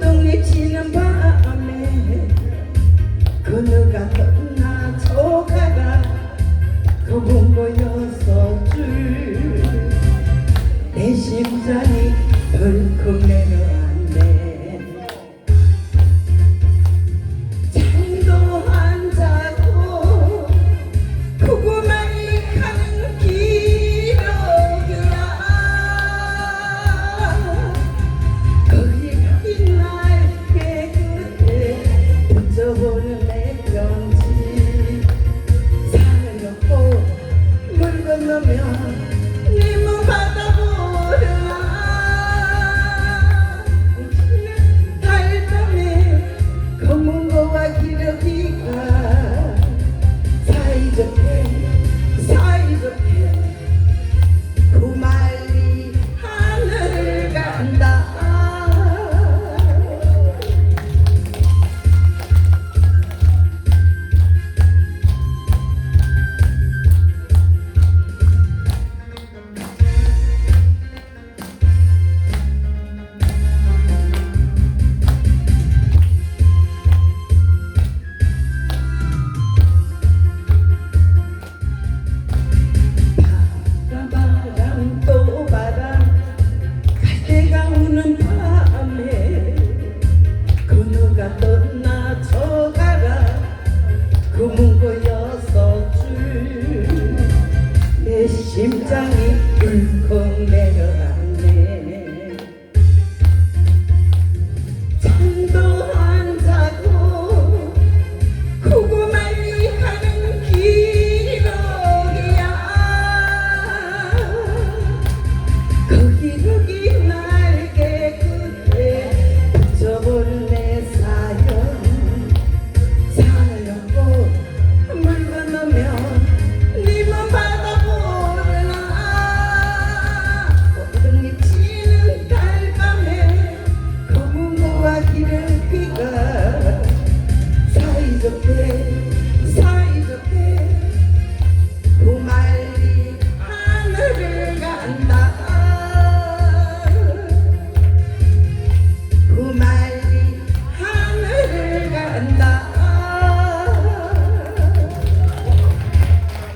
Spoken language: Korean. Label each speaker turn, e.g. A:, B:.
A: 눈이 지는 밤에 그 누가 떠나 조가가 좁은 그 거였어 줄내 심장이 덜컥 내려 没有。